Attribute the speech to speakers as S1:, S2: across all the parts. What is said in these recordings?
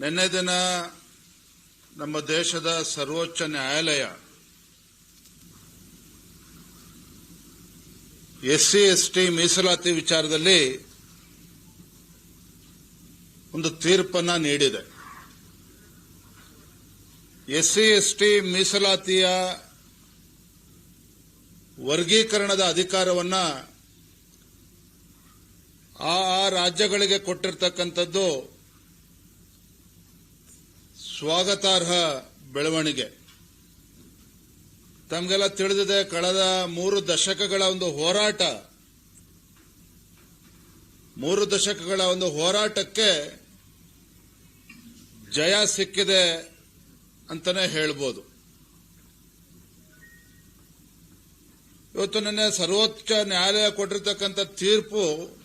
S1: ನಿನ್ನೆ ದಿನ ನಮ್ಮ ದೇಶದ ಸರ್ವೋಚ್ಚ ನ್ಯಾಯಾಲಯ ಎಸ್ಸಿ, ಎಸ್ಟಿ ಮೀಸಲಾತಿ ವಿಚಾರದಲ್ಲಿ ಒಂದು ತೀರ್ಪನ್ನ ನೀಡಿದೆ. ಎಸ್ಸಿ, ಎಸ್ಟಿ ಮೀಸಲಾತಿಯ ವರ್ಗೀಕರಣದ ಅಧಿಕಾರವನ್ನ ಆ ಆ ರಾಜ್ಯಗಳಿಗೆ ಕೊಟ್ಟಿರ್ತಕ್ಕಂಥದ್ದು ಸ್ವಾಗತಾರ್ಹ ಬೆಳವಣಿಗೆ. ತಮಗೆಲ್ಲ ತಿಳಿದಿದೆ ಕಳೆದ ಮೂರು ದಶಕಗಳ ಒಂದು ಹೋರಾಟ. ಮೂರು ದಶಕಗಳ ಒಂದು ಹೋರಾಟಕ್ಕೆ ಜಯ ಸಿಕ್ಕಿದೆ ಅಂತಾನೆ ಹೇಳ್ಬೋದು. ಇವತ್ತು ನಿನ್ನೆ ಸರ್ವೋಚ್ಚ ನ್ಯಾಯಾಲಯ ಕೊಟ್ಟಿರ್ತಕ್ಕಂಥ ತೀರ್ಪು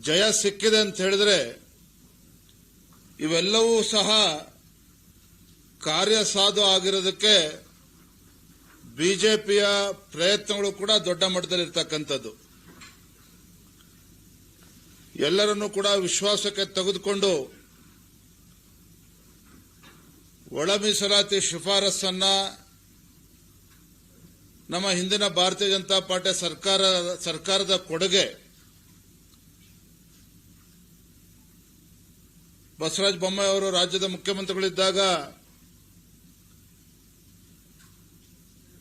S1: ಜಯ ಸಿಕ್ಕಿದೆ ಅಂತ ಹೇಳಿದ್ರೆ ಇವೆಲ್ಲವೂ ಸಹ ಕಾರ್ಯಸಾಧು ಆಗಿರೋದಕ್ಕೆ ಬಿಜೆಪಿಯ ಪ್ರಯತ್ನಗಳು ಕೂಡ ದೊಡ್ಡ ಮಟ್ಟದಲ್ಲಿರ್ತಕ್ಕಂಥದ್ದು. ಎಲ್ಲರನ್ನೂ ಕೂಡ ವಿಶ್ವಾಸಕ್ಕೆ ತೆಗೆದುಕೊಂಡು ಒಳ ಮೀಸಲಾತಿ ಶಿಫಾರಸನ್ನ ನಮ್ಮ ಹಿಂದಿನ ಭಾರತೀಯ ಜನತಾ ಪಾರ್ಟಿ ಸರ್ಕಾರ, ಸರ್ಕಾರದ ಕೊಡುಗೆ ಬಸವರಾಜ ಬೊಮ್ಮಾಯಿ ಅವರು ರಾಜ್ಯದ ಮುಖ್ಯಮಂತ್ರಿಗಳಿದ್ದಾಗ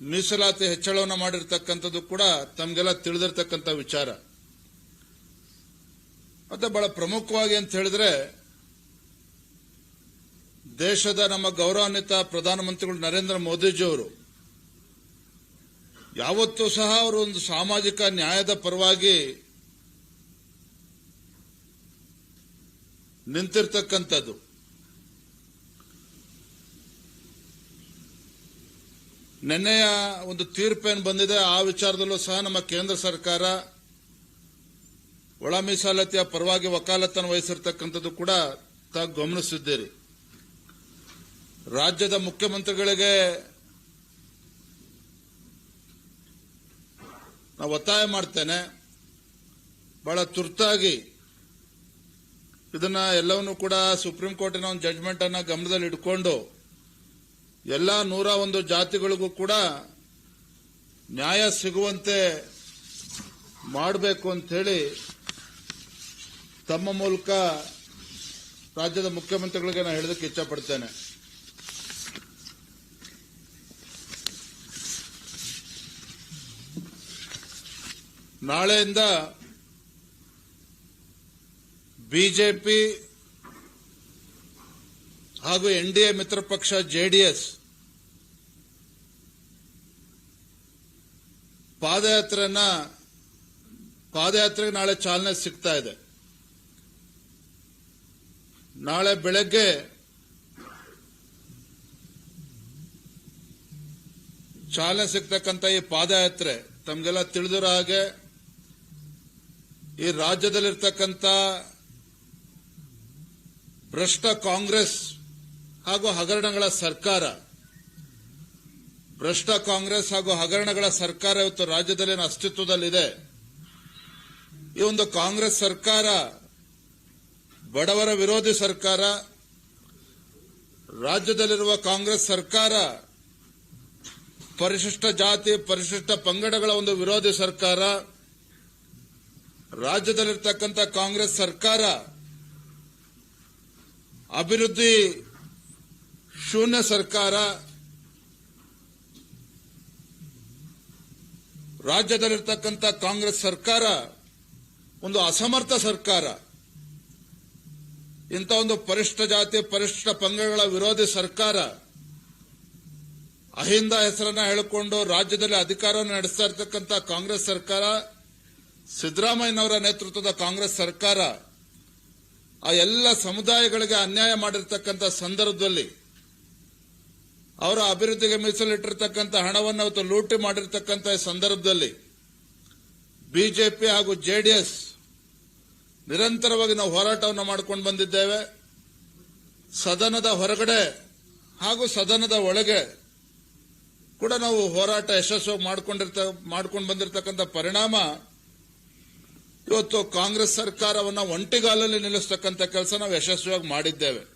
S1: ಮೀಸಲಾತಿ ಹೆಚ್ಚಳವನ್ನು ಮಾಡಿರ್ತಕ್ಕಂಥದ್ದು ಕೂಡ ತಮಗೆಲ್ಲ ತಿಳಿದಿರತಕ್ಕಂಥ ವಿಚಾರ. ಮತ್ತೆ ಬಹಳ ಪ್ರಮುಖವಾಗಿ ಅಂತ ಹೇಳಿದ್ರೆ ದೇಶದ ನಮ್ಮ ಗೌರವಾನ್ವಿತ ಪ್ರಧಾನಮಂತ್ರಿಗಳು ನರೇಂದ್ರ ಮೋದಿಜಿಯವರು. ಯಾವತ್ತೂ ಸಹ ಅವರು ಒಂದು ಸಾಮಾಜಿಕ ನ್ಯಾಯದ ಪರವಾಗಿ ನಿಂತಿರ್ತಕ್ಕಂಥದ್ದು. ನಿನ್ನೆಯ ಒಂದು ತೀರ್ಪೇನು ಬಂದಿದೆ, ಆ ವಿಚಾರದಲ್ಲೂ ಸಹ ನಮ್ಮ ಕೇಂದ್ರ ಸರ್ಕಾರ ಒಳ ಮೀಸಲಾತಿಯ ಪರವಾಗಿ ವಕಾಲತ್ತನ್ನು ವಹಿಸಿರ್ತಕ್ಕಂಥದ್ದು ಕೂಡ ತಾವು ಗಮನಿಸಿದ್ದೀರಿ. ರಾಜ್ಯದ ಮುಖ್ಯಮಂತ್ರಿಗಳಿಗೆ ನಾವು ಒತ್ತಾಯ ಮಾಡ್ತೇನೆ. ಬಹಳ ತುರ್ತಾಗಿ ಇದನ್ನ ಎಲ್ಲವನ್ನೂ ಕೂಡ ಸುಪ್ರೀಂ ಕೋರ್ಟಿನ ಒಂದು ಜಡ್ಜ್ಮೆಂಟ್ ಅನ್ನ ಗಮನದಲ್ಲಿ ಇಟ್ಕೊಂಡು ಎಲ್ಲ ನೂರ ಒಂದು ಜಾತಿಗಳಿಗೂ ಕೂಡ ನ್ಯಾಯ ಸಿಗುವಂತೆ ಮಾಡಬೇಕು ಅಂತ ಹೇಳಿ ತಮ್ಮ ಮೂಲಕ ರಾಜ್ಯದ ಮುಖ್ಯಮಂತ್ರಿಗಳಿಗೆ ನಾನು ಹೇಳೋದಕ್ಕೆ ಇಚ್ಛಪಡ್ತೇನೆ. ನಾಳೆಯಿಂದ ಬಿಜೆಪಿ ಹಾಗೂ ಎನ್ಡಿಎ ಮಿತ್ರ ಪಕ್ಷ ಜೆಡಿಎಸ್ ಪಾದಯಾತ್ರೆನ ಪಾದಯಾತ್ರೆಗೆ ನಾಳೆ ಚಾಲನೆ ಸಿಗ್ತಾ ಇದೆ. ನಾಳೆ ಬೆಳಗ್ಗೆ ಚಾಲನೆ ಸಿಗ್ತಕ್ಕಂಥ ಈ ಪಾದಯಾತ್ರೆ, ತಮಗೆಲ್ಲ ತಿಳಿದಿರೋ ಹಾಗೆ ಈ ರಾಜ್ಯದಲ್ಲಿರ್ತಕ್ಕಂಥ ಭ್ರಷ್ಟ ಕಾಂಗ್ರೆಸ್ ಹಾಗೂ ಹಗರಣಗಳ ಸರ್ಕಾರ. ಭ್ರಷ್ಟ ಕಾಂಗ್ರೆಸ್ ಹಾಗೂ ಹಗರಣಗಳ ಸರ್ಕಾರ ಇವತ್ತು ರಾಜ್ಯದಲ್ಲಿನ ಅಸ್ತಿತ್ವದಲ್ಲಿದೆ. ಈ ಒಂದು ಕಾಂಗ್ರೆಸ್ ಸರ್ಕಾರ, ಬಡವರ ವಿರೋಧಿ ಸರ್ಕಾರ, ರಾಜ್ಯದಲ್ಲಿರುವ ಕಾಂಗ್ರೆಸ್ ಸರ್ಕಾರ, ಪರಿಶಿಷ್ಟ ಜಾತಿ, ಪರಿಶಿಷ್ಟ ಪಂಗಡಗಳ ಒಂದು ವಿರೋಧಿ ಸರ್ಕಾರ, ರಾಜ್ಯದಲ್ಲಿರ್ತಕ್ಕಂಥ ಕಾಂಗ್ರೆಸ್ ಸರ್ಕಾರ ಅಭಿವೃದ್ಧಿ ಶೂನ್ಯ ಸರ್ಕಾರ ರಾಜ್ಯದಲ್ಲಿರ್ತಕ್ಕಂಥ ಕಾಂಗ್ರೆಸ್ ಸರ್ಕಾರ, ಒಂದು ಅಸಮರ್ಥ ಸರ್ಕಾರ, ಇಂಥ ಒಂದು ಪರಿಷ್ಠ ಜಾತಿ, ಪರಿಷ್ಠ ಪಂಗಡಗಳ ವಿರೋಧಿ ಸರ್ಕಾರ, ಅಹಿಂದ ಹೆಸರನ್ನ ಹೇಳಿಕೊಂಡು ರಾಜ್ಯದಲ್ಲಿ ಅಧಿಕಾರ ನಡೆಸ್ತಾ ಇರತಕ್ಕಂಥ ಕಾಂಗ್ರೆಸ್ ಸರ್ಕಾರ, ಸಿದ್ದರಾಮಯ್ಯನವರ ನೇತೃತ್ವದ ಕಾಂಗ್ರೆಸ್ ಸರ್ಕಾರ ಆ ಎಲ್ಲ ಸಮುದಾಯಗಳಿಗೆ ಅನ್ಯಾಯ ಮಾಡಿರ್ತಕ್ಕಂಥ ಸಂದರ್ಭದಲ್ಲಿ ಅವರ ಅಭಿವೃದ್ಧಿಗೆ ಮೀಸಲಿಟ್ಟಿರ್ತಕ್ಕಂಥ ಹಣವನ್ನು ಅವತ್ತು ಲೂಟಿ ಮಾಡಿರ್ತಕ್ಕಂಥ ಸಂದರ್ಭದಲ್ಲಿ ಬಿಜೆಪಿ ಹಾಗೂ ಜೆಡಿಎಸ್ ನಿರಂತರವಾಗಿ ನಾವು ಹೋರಾಟವನ್ನು ಮಾಡಿಕೊಂಡು ಬಂದಿದ್ದೇವೆ. ಸದನದ ಹೊರಗಡೆ ಹಾಗೂ ಸದನದ ಒಳಗೆ ಕೂಡ ನಾವು ಹೋರಾಟ ಯಶಸ್ವಿ ಮಾಡಿಕೊಂಡಿರ್ತ ಮಾಡ್ಕೊಂಡು ಬಂದಿರತಕ್ಕಂಥ ಪರಿಣಾಮ ಇವತ್ತು ಕಾಂಗ್ರೆಸ್ ಸರ್ಕಾರವನ್ನ ಒಂಟಿಗಾಲಲ್ಲಿ ನಿಲ್ಲಿಸ್ತಕ್ಕಂಥ ಕೆಲಸ ನಾವು ಯಶಸ್ವಿಯಾಗಿ ಮಾಡಿದ್ದೇವೆ.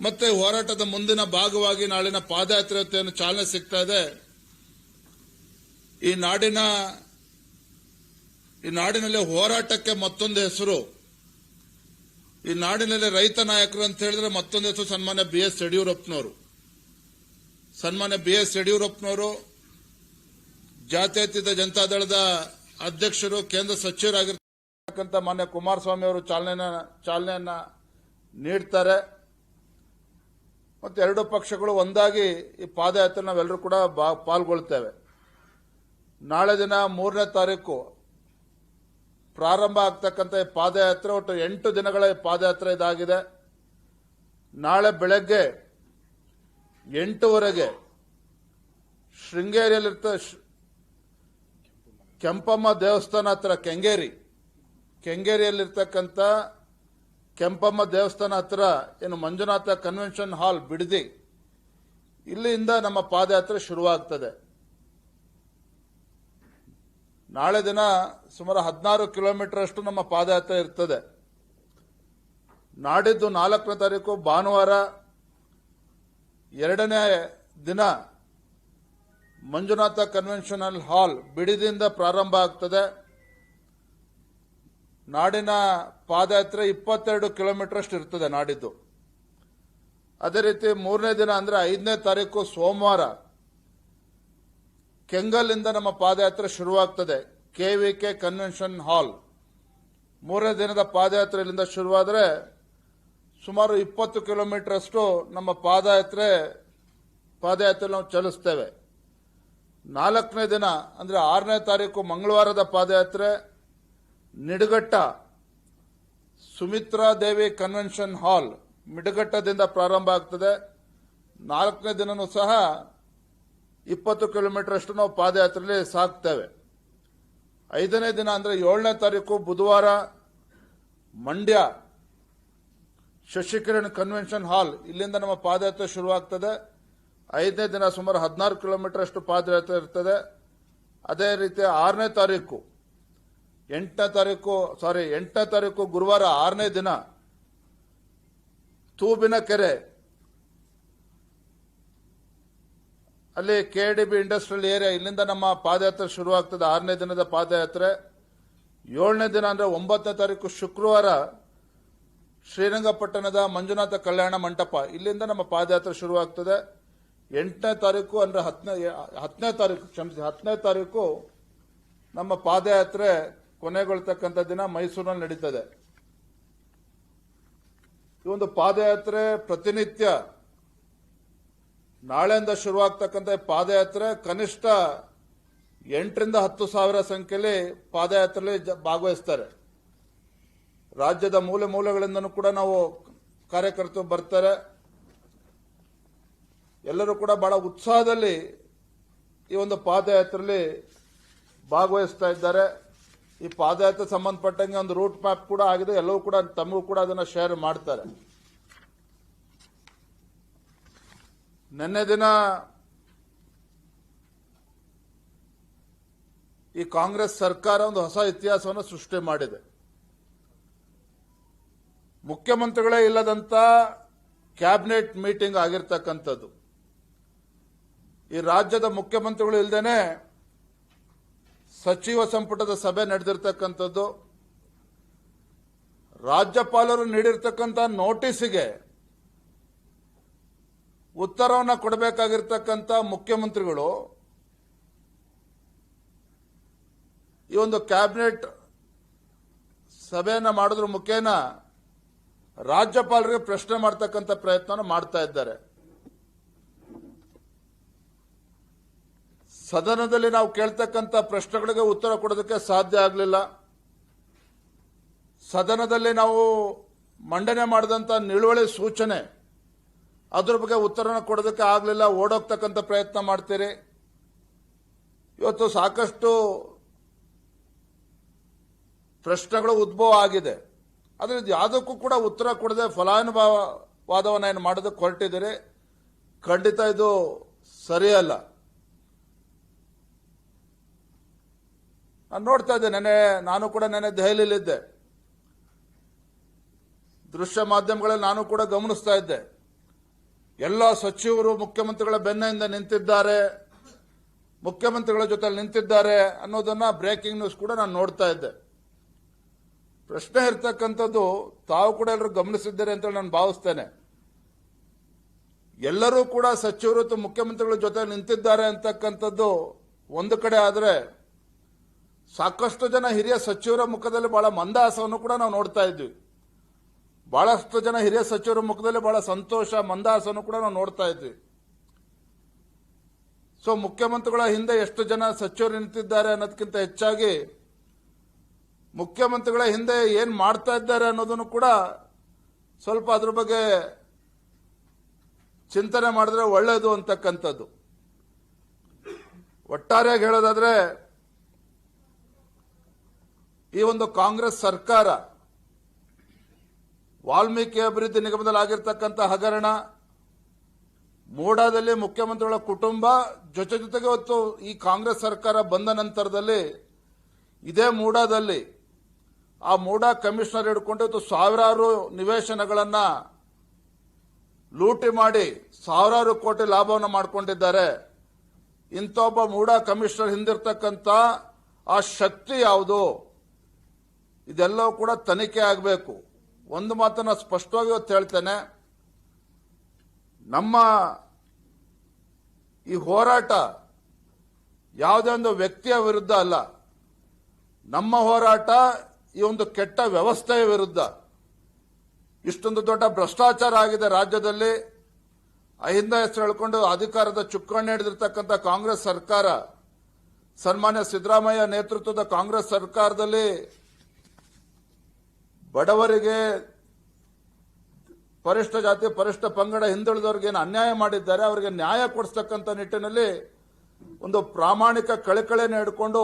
S1: ಮತ್ತೆ ಹೋರಾಟದ ಮುಂದಿನ ಭಾಗವಾಗಿ ನಾಳಿನ ಪಾದಯಾತ್ರೆಯನ್ನು ಚಾಲನೆ ಸಿಗ್ತಾ ಇದೆ. ಈ ನಾಡಿನ, ಈ ನಾಡಿನಲ್ಲಿ ಹೋರಾಟಕ್ಕೆ ಮತ್ತೊಂದು ಹೆಸರು. ಈ ನಾಡಿನಲ್ಲಿ ರೈತ ನಾಯಕರು ಅಂತ ಹೇಳಿದ್ರೆ ಮತ್ತೊಂದು ಹೆಸರು ಸನ್ಮಾನ್ಯ ಬಿ ಎಸ್ ಯಡಿಯೂರಪ್ಪನವರು. ಸನ್ಮಾನ್ಯ ಬಿ ಎಸ್ ಯಡಿಯೂರಪ್ಪನವರು ಜಾತ್ಯತೀತ ಜನತಾದಳದ ಅಧ್ಯಕ್ಷರು, ಕೇಂದ್ರ ಸಚಿವರಾಗಿರ್ತಕ್ಕಂಥ ಮಾನ್ಯ ಕುಮಾರಸ್ವಾಮಿ ಅವರು ಚಾಲನೆ ಚಾಲನೆಯನ್ನ ನೀಡ್ತಾರೆ. ಮತ್ತು ಎರಡು ಪಕ್ಷಗಳು ಒಂದಾಗಿ ಈ ಪಾದಯಾತ್ರೆ ನಾವೆಲ್ಲರೂ ಕೂಡ ಪಾಲ್ಗೊಳ್ತೇವೆ. ನಾಳೆ ದಿನ ಮೂರನೇ ತಾರೀಕು ಪ್ರಾರಂಭ ಆಗ್ತಕ್ಕಂಥ ಈ ಪಾದಯಾತ್ರೆ, ಒಟ್ಟು ಎಂಟು ದಿನಗಳ ಈ ಪಾದಯಾತ್ರೆ ಇದಾಗಿದೆ. ನಾಳೆ ಬೆಳಗ್ಗೆ ಎಂಟುವರೆಗೆ ಶೃಂಗೇರಿಯಲ್ಲಿರ್ತ ಕೆಂಪಮ್ಮ ದೇವಸ್ಥಾನ ಹತ್ರ, ಕೆಂಗೇರಿ. ಕೆಂಗೇರಿಯಲ್ಲಿರ್ತಕ್ಕಂಥ ಕೆಂಪಮ್ಮ ದೇವಸ್ಥಾನ ಹತ್ರ, ಏನು ಮಂಜುನಾಥ ಕನ್ವೆನ್ಷನ್ ಹಾಲ್ ಬಿಡದಿ, ಇಲ್ಲಿಂದ ನಮ್ಮ ಪಾದಯಾತ್ರೆ ಶುರುವಾಗ್ತದೆ. ನಾಳೆ ದಿನ ಸುಮಾರು ಹದಿನಾರು ಕಿಲೋಮೀಟರ್ ಅಷ್ಟು ನಮ್ಮ ಪಾದಯಾತ್ರೆ ಇರ್ತದೆ. ನಾಡಿದ್ದು ನಾಲ್ಕನೇ ತಾರೀಕು ಭಾನುವಾರ, ಎರಡನೇ ದಿನ ಮಂಜುನಾಥ ಕನ್ವೆನ್ಷನಲ್ ಹಾಲ್ ಬಿಡಿದಿಂದ ಪ್ರಾರಂಭ ಆಗ್ತದೆ. ನಾಡಿನ ಪಾದಯಾತ್ರೆ ಇಪ್ಪತ್ತೆರಡು ಕಿಲೋಮೀಟರ್ ಅಷ್ಟು ಇರ್ತದೆ ನಾಡಿದ್ದು. ಅದೇ ರೀತಿ ಮೂರನೇ ದಿನ ಅಂದ್ರೆ ಐದನೇ ತಾರೀಕು ಸೋಮವಾರ ಕೆಂಗಲ್ನಿಂದ ನಮ್ಮ ಪಾದಯಾತ್ರೆ ಶುರುವಾಗ್ತದೆ. K V K convention hall ಮೂರನೇ ದಿನದ ಪಾದಯಾತ್ರೆ ಇಲ್ಲಿಂದ ಶುರುವಾದರೆ ಸುಮಾರು ಇಪ್ಪತ್ತು ಕಿಲೋಮೀಟರ್ ಅಷ್ಟು ನಮ್ಮ ಪಾದಯಾತ್ರೆ ಪಾದಯಾತ್ರೆ ನಾವು ಚಲಿಸ್ತೇವೆ. ನಾಲ್ಕನೇ ದಿನ, ಅಂದರೆ ಆರನೇ ತಾರೀಕು ಮಂಗಳವಾರದ ಪಾದಯಾತ್ರೆ, ನಿಡಗಟ್ಟ ಸುಮಿತ್ರಾ ದೇವಿ ಕನ್ವೆನ್ಷನ್ ಹಾಲ್ ಮಿಡಗಟ್ಟದಿಂದ ಪ್ರಾರಂಭ ಆಗ್ತದೆ. ನಾಲ್ಕನೇ ದಿನನೂ ಸಹ ಇಪ್ಪತ್ತು ಕಿಲೋಮೀಟರ್ ಅಷ್ಟು ನಾವು ಪಾದಯಾತ್ರೆಯಲ್ಲಿ ಸಾಕ್ತೇವೆ. ಐದನೇ ದಿನ, ಅಂದರೆ ಏಳನೇ ತಾರೀಕು ಬುಧವಾರ ಮಂಡ್ಯ ಶಶಿಕಿರಣ್ ಕನ್ವೆನ್ಷನ್ ಹಾಲ್, ಇಲ್ಲಿಂದ ನಮ್ಮ ಪಾದಯಾತ್ರೆ ಶುರುವಾಗ್ತದೆ. ಐದನೇ ದಿನ ಸುಮಾರು ಹದಿನಾರು ಕಿಲೋಮೀಟರ್ ಅಷ್ಟು ಪಾದಯಾತ್ರೆ ಇರ್ತದೆ. ಅದೇ ರೀತಿ ಆರನೇ ತಾರೀಕು, ಎಂಟನೇ ತಾರೀಕು ಸಾರಿ ಎಂಟನೇ ತಾರೀಕು ಗುರುವಾರ ಆರನೇ ದಿನ ತೂಬಿನ ಕೆರೆ. ಅಲ್ಲಿ K D B industrial area, ಇಲ್ಲಿಂದ ನಮ್ಮ ಪಾದಯಾತ್ರೆ ಶುರುವಾಗ್ತದೆ ಆರನೇ ದಿನದ ಪಾದಯಾತ್ರೆ. ಏಳನೇ ದಿನ ಅಂದರೆ ಒಂಬತ್ತನೇ ತಾರೀಕು ಶುಕ್ರವಾರ ಶ್ರೀರಂಗಪಟ್ಟಣದ ಮಂಜುನಾಥ ಕಲ್ಯಾಣ ಮಂಟಪ, ಇಲ್ಲಿಂದ ನಮ್ಮ ಪಾದಯಾತ್ರೆ ಶುರುವಾಗ್ತದೆ. ಎಂಟನೇ ತಾರೀಕು ಅಂದ್ರೆ ಹತ್ತನೇ ಹತ್ತನೇ ತಾರೀಕು, ಕ್ಷಮಿಸಿ, ಹತ್ತನೇ ತಾರೀಕು ನಮ್ಮ ಪಾದಯಾತ್ರೆ ಕೊನೆಗೊಳ್ತಕ್ಕಂಥ ದಿನ ಮೈಸೂರಿನಲ್ಲಿ ನಡೀತದೆ. ಈ ಒಂದು ಪಾದಯಾತ್ರೆ ಪ್ರತಿನಿತ್ಯ ನಾಳೆಯಿಂದ ಶುರುವಾಗ್ತಕ್ಕಂಥ ಪಾದಯಾತ್ರೆ ಕನಿಷ್ಠ ಎಂಟರಿಂದ ಹತ್ತು ಸಾವಿರ ಸಂಖ್ಯೆಯಲ್ಲಿ ಪಾದಯಾತ್ರೆಯಲ್ಲಿ ಭಾಗವಹಿಸ್ತಾರೆ. ರಾಜ್ಯದ ಮೂಲೆ ಮೂಲೆಗಳಿಂದನೂ ಕೂಡ ನಾವು ಕಾರ್ಯಕರ್ತರು ಬರ್ತಾರೆ. ಎಲ್ಲರೂ ಕೂಡ ಬಹಳ ಉತ್ಸಾಹದಲ್ಲಿ ಈ ಒಂದು ಪಾದಯಾತ್ರೆಯಲ್ಲಿ ಭಾಗವಹಿಸ್ತಾ ಇದ್ದಾರೆ. ಈ ಪಾದಯಾತ್ರೆ ಸಂಬಂಧಪಟ್ಟಂಗೆ ಒಂದು ರೂಟ್ ಮ್ಯಾಪ್ ಕೂಡ ಆಗಿದೆ. ಎಲ್ಲವೂ ಕೂಡ ತಮಗೂ ಕೂಡ ಅದನ್ನು ಶೇರ್ ಮಾಡ್ತಾರೆ. ನಿನ್ನೆ ದಿನ ಈ ಕಾಂಗ್ರೆಸ್ ಸರ್ಕಾರ ಒಂದು ಹೊಸ ಇತಿಹಾಸವನ್ನು ಸೃಷ್ಟಿ ಮಾಡಿದೆ. ಮುಖ್ಯಮಂತ್ರಿಗಳೇ ಇಲ್ಲದಂತ ಕ್ಯಾಬಿನೆಟ್ ಮೀಟಿಂಗ್ ಆಗಿರ್ತಕ್ಕಂಥದ್ದು. ಈ ರಾಜ್ಯದ ಮುಖ್ಯಮಂತ್ರಿಗಳು ಇಲ್ಲದೇನೆ ಸಚಿವ ಸಂಪುಟದ ಸಭೆ ನಡೆದಿರ್ತಕ್ಕಂಥದ್ದು. ರಾಜ್ಯಪಾಲರು ನೀಡಿರ್ತಕ್ಕಂಥ ನೋಟಿಸ್ಗೆ ಉತ್ತರವನ್ನು ಕೊಡಬೇಕಾಗಿರ್ತಕ್ಕಂಥ ಮುಖ್ಯಮಂತ್ರಿಗಳು ಈ ಒಂದು ಕ್ಯಾಬಿನೆಟ್ ಸಭೆಯನ್ನು ಮಾಡೋದ್ರ ಮುಖೇನ ರಾಜ್ಯಪಾಲರಿಗೆ ಪ್ರಶ್ನೆ ಮಾಡ್ತಕ್ಕಂಥ ಪ್ರಯತ್ನ ಮಾಡ್ತಾ ಇದ್ದಾರೆ. ಸದನದಲ್ಲಿ ನಾವು ಕೇಳ್ತಕ್ಕಂಥ ಪ್ರಶ್ನೆಗಳಿಗೆ ಉತ್ತರ ಕೊಡೋದಕ್ಕೆ ಸಾಧ್ಯ ಆಗಲಿಲ್ಲ. ಸದನದಲ್ಲಿ ನಾವು ಮಂಡನೆ ಮಾಡಿದಂಥ ನಿಳುವಳಿ ಸೂಚನೆ ಅದ್ರ ಬಗ್ಗೆ ಉತ್ತರನ ಕೊಡೋದಕ್ಕೆ ಆಗಲಿಲ್ಲ. ಓಡೋಗ್ತಕ್ಕಂಥ ಪ್ರಯತ್ನ ಮಾಡ್ತೀರಿ. ಇವತ್ತು ಸಾಕಷ್ಟು ಪ್ರಶ್ನೆಗಳು ಉದ್ಭವ ಆಗಿದೆ. ಆದರೆ ಯಾವುದಕ್ಕೂ ಕೂಡ ಉತ್ತರ ಕೊಡದೆ ಫಲಾನುಭವಾದವನ್ನ ಏನು ಮಾಡೋದಕ್ಕೆ ಹೊರಟಿದ್ದೀರಿ? ಖಂಡಿತ ಇದು ಸರಿಯಲ್ಲ. ನಾನು ನೋಡ್ತಾ ಇದ್ದೆ ನೆನೆ ನಾನು ಕೂಡ ನೆನೆ ದೆಹಲಿಯಲ್ಲಿದ್ದೆ ದೃಶ್ಯ ಮಾಧ್ಯಮಗಳಲ್ಲಿ ನಾನು ಕೂಡ ಗಮನಿಸ್ತಾ ಇದ್ದೆ. ಎಲ್ಲ ಸಚಿವರು, ಮುಖ್ಯಮಂತ್ರಿಗಳ ಬೆನ್ನೆಯಿಂದ ನಿಂತಿದ್ದಾರೆ. ಮುಖ್ಯಮಂತ್ರಿಗಳ ಜೊತೆ ನಿಂತಿದ್ದಾರೆ ಅನ್ನೋದನ್ನ ಬ್ರೇಕಿಂಗ್ ನ್ಯೂಸ್ ಕೂಡ ನಾನು ನೋಡ್ತಾ ಇದ್ದೆ. ಪ್ರಶ್ನೆ ಇರ್ತಕ್ಕಂಥದ್ದು, ತಾವು ಕೂಡ ಎಲ್ಲರೂ ಗಮನಿಸಿದ್ದಾರೆ ಅಂತ ನಾನು ಭಾವಿಸ್ತೇನೆ. ಎಲ್ಲರೂ ಕೂಡ ಸಚಿವರು ಮುಖ್ಯಮಂತ್ರಿಗಳ ಜೊತೆ ನಿಂತಿದ್ದಾರೆ ಅಂತಕ್ಕಂಥದ್ದು ಒಂದು ಕಡೆ ಆದರೆ ಸಾಕಷ್ಟು ಜನ ಹಿರಿಯ ಸಚಿವರ ಮುಖದಲ್ಲಿ ಬಹಳ ಮಂದಹಾಸವನ್ನು ಕೂಡ ನಾವು ನೋಡ್ತಾ ಇದ್ವಿ. ಬಹಳಷ್ಟು ಜನ ಹಿರಿಯ ಸಚಿವರ ಮುಖದಲ್ಲಿ ಬಹಳ ಸಂತೋಷ, ಮಂದಹಾಸವನ್ನು ಕೂಡ ನಾವು ನೋಡ್ತಾ ಇದ್ವಿ. ಸೊ, ಮುಖ್ಯಮಂತ್ರಿಗಳ ಹಿಂದೆ ಎಷ್ಟು ಜನ ಸಚಿವರು ನಿಂತಿದ್ದಾರೆ ಅನ್ನೋದಕ್ಕಿಂತ ಹೆಚ್ಚಾಗಿ ಮುಖ್ಯಮಂತ್ರಿಗಳ ಹಿಂದೆ ಏನ್ ಮಾಡ್ತಾ ಇದ್ದಾರೆ ಅನ್ನೋದನ್ನು ಕೂಡ ಸ್ವಲ್ಪ ಅದ್ರ ಬಗ್ಗೆ ಚಿಂತನೆ ಮಾಡಿದ್ರೆ ಒಳ್ಳೆಯದು ಅಂತಕ್ಕಂಥದ್ದು. ಒಟ್ಟಾರೆಯಾಗಿ ಹೇಳೋದಾದ್ರೆ ಈ ಒಂದು ಕಾಂಗ್ರೆಸ್ ಸರ್ಕಾರ ವಾಲ್ಮೀಕಿ ಅಭಿವೃದ್ಧಿ ನಿಗಮದಲ್ಲಿ ಆಗಿರ್ತಕ್ಕಂಥ ಹಗರಣ, ಮೂಡಾದಲ್ಲಿ ಮುಖ್ಯಮಂತ್ರಿಗಳ ಕುಟುಂಬ, ಜೊತೆ ಜೊತೆಗೆ ಹೊತ್ತು ಈ ಕಾಂಗ್ರೆಸ್ ಸರ್ಕಾರ ಬಂದ ನಂತರದಲ್ಲಿ ಇದೇ ಮೂಡಾದಲ್ಲಿ ಆ ಮೂಡಾ ಕಮಿಷನರ್ ಹಿಡ್ಕೊಂಡು ಇವತ್ತು ಸಾವಿರಾರು ನಿವೇಶನಗಳನ್ನ ಲೂಟಿ ಮಾಡಿ ಸಾವಿರಾರು ಕೋಟಿ ಲಾಭವನ್ನು ಮಾಡಿಕೊಂಡಿದ್ದಾರೆ. ಇಂಥ ಒಬ್ಬ ಮೂಡಾ ಕಮಿಷನರ್ ಹಿಂದಿರ್ತಕ್ಕಂಥ ಆ ಶಕ್ತಿ ಯಾವುದು? ಇದೆಲ್ಲವೂ ಕೂಡ ತನಿಖೆ ಆಗಬೇಕು. ಒಂದು ಮಾತನ್ನು ಸ್ಪಷ್ಟವಾಗಿ ಇವತ್ತು ಹೇಳ್ತೇನೆ. ನಮ್ಮ ಈ ಹೋರಾಟ ಯಾವುದೇ ಒಂದು ವ್ಯಕ್ತಿಯ ವಿರುದ್ಧ ಅಲ್ಲ. ನಮ್ಮ ಹೋರಾಟ ಈ ಒಂದು ಕೆಟ್ಟ ವ್ಯವಸ್ಥೆಯ ವಿರುದ್ಧ. ಇಷ್ಟೊಂದು ದೊಡ್ಡ ಭ್ರಷ್ಟಾಚಾರ ಆಗಿದೆ ರಾಜ್ಯದಲ್ಲಿ. ಅಹಿಂದ ಹೆಸರು ಹೇಳ್ಕೊಂಡು ಅಧಿಕಾರದ ಚುಕ್ಕಾಣಿ ಹಿಡಿದಿರ್ತಕ್ಕಂಥ ಕಾಂಗ್ರೆಸ್ ಸರ್ಕಾರ, ಸನ್ಮಾನ್ಯ ಸಿದ್ದರಾಮಯ್ಯ ನೇತೃತ್ವದ ಕಾಂಗ್ರೆಸ್ ಸರ್ಕಾರದಲ್ಲಿ ಬಡವರಿಗೆ ಪರಿಷ್ಠ ಜಾತಿ, ಪರಿಷ್ಠ ಪಂಗಡ ಹಿಂದುಳಿದವರಿಗೆ ಏನು ಅನ್ಯಾಯ ಮಾಡಿದ್ದಾರೆ, ಅವರಿಗೆ ನ್ಯಾಯ ಕೊಡಿಸ್ತಕ್ಕಂಥ ನಿಟ್ಟಿನಲ್ಲಿ ಒಂದು ಪ್ರಾಮಾಣಿಕ ಕಳಕಳೆಯನ್ನು ಹಿಡ್ಕೊಂಡು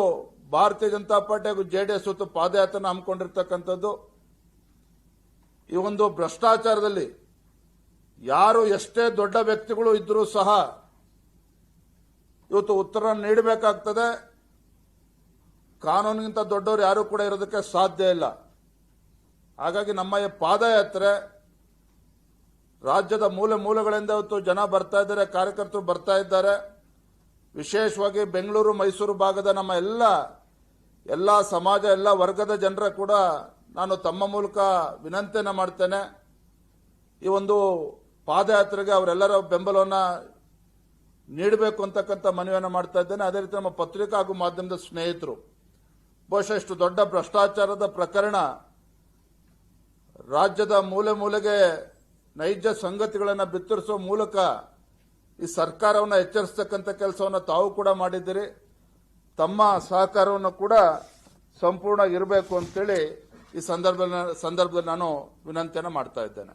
S1: ಭಾರತೀಯ ಜನತಾ ಪಾರ್ಟಿ ಹಾಗೂ ಜೆಡಿಎಸ್ ಹೊತ್ತು ಪಾದಯಾತ್ರೆ ಹಮ್ಮಿಕೊಂಡಿರ್ತಕ್ಕಂಥದ್ದು. ಈ ಒಂದು ಭ್ರಷ್ಟಾಚಾರದಲ್ಲಿ ಯಾರು ಎಷ್ಟೇ ದೊಡ್ಡ ವ್ಯಕ್ತಿಗಳು ಇದ್ದರೂ ಸಹ ಇವತ್ತು ಉತ್ತರ ನೀಡಬೇಕಾಗ್ತದೆ. ಕಾನೂನಿಗಿಂತ ದೊಡ್ಡವರು ಯಾರು ಕೂಡ ಇರೋದಕ್ಕೆ ಸಾಧ್ಯ ಇಲ್ಲ. ಹಾಗಾಗಿ ನಮ್ಮ ಈ ಪಾದಯಾತ್ರೆ ರಾಜ್ಯದ ಮೂಲೆ ಮೂಲೆಗಳಿಂದ ಇವತ್ತು ಜನ ಬರ್ತಾ ಇದ್ದಾರೆ, ಕಾರ್ಯಕರ್ತರು ಬರ್ತಾ ಇದ್ದಾರೆ. ವಿಶೇಷವಾಗಿ ಬೆಂಗಳೂರು, ಮೈಸೂರು ಭಾಗದ ನಮ್ಮ ಎಲ್ಲ ಎಲ್ಲ ಸಮಾಜ, ಎಲ್ಲ ವರ್ಗದ ಜನರ ಕೂಡ ನಾನು ತಮ್ಮ ಮೂಲಕ ವಿನಂತಿಯನ್ನು ಮಾಡ್ತೇನೆ. ಈ ಒಂದು ಪಾದಯಾತ್ರೆಗೆ ಅವರೆಲ್ಲರ ಬೆಂಬಲವನ್ನು ನೀಡಬೇಕು ಅಂತಕ್ಕಂಥ ಮನವಿಯನ್ನು ಮಾಡ್ತಾ ಇದ್ದೇನೆ. ಅದೇ ರೀತಿ ನಮ್ಮ ಪತ್ರಿಕಾ ಹಾಗೂ ಮಾಧ್ಯಮದ ಸ್ನೇಹಿತರು. ಬಹುಶಃ ಇಷ್ಟು ದೊಡ್ಡ ಭ್ರಷ್ಟಾಚಾರದ ಪ್ರಕರಣ ರಾಜ್ಯದ ಮೂಲೆ ಮೂಲೆಗೆ ನೈಜ ಸಂಗತಿಗಳನ್ನು ಬಿತ್ತರಿಸುವ ಮೂಲಕ ಈ ಸರ್ಕಾರವನ್ನು ಎಚ್ಚರಿಸ್ತಕ್ಕಂಥ ಕೆಲಸವನ್ನು ತಾವು ಕೂಡ ಮಾಡಿದ್ದೀರಿ. ತಮ್ಮ ಸಹಕಾರವನ್ನು ಕೂಡ ಸಂಪೂರ್ಣ ಇರಬೇಕು ಅಂತೇಳಿ ಈ ಸಂದರ್ಭ ಸಂದರ್ಭದಲ್ಲಿ ನಾನು ವಿನಂತಿಯನ್ನು ಮಾಡ್ತಾ ಇದ್ದೇನೆ.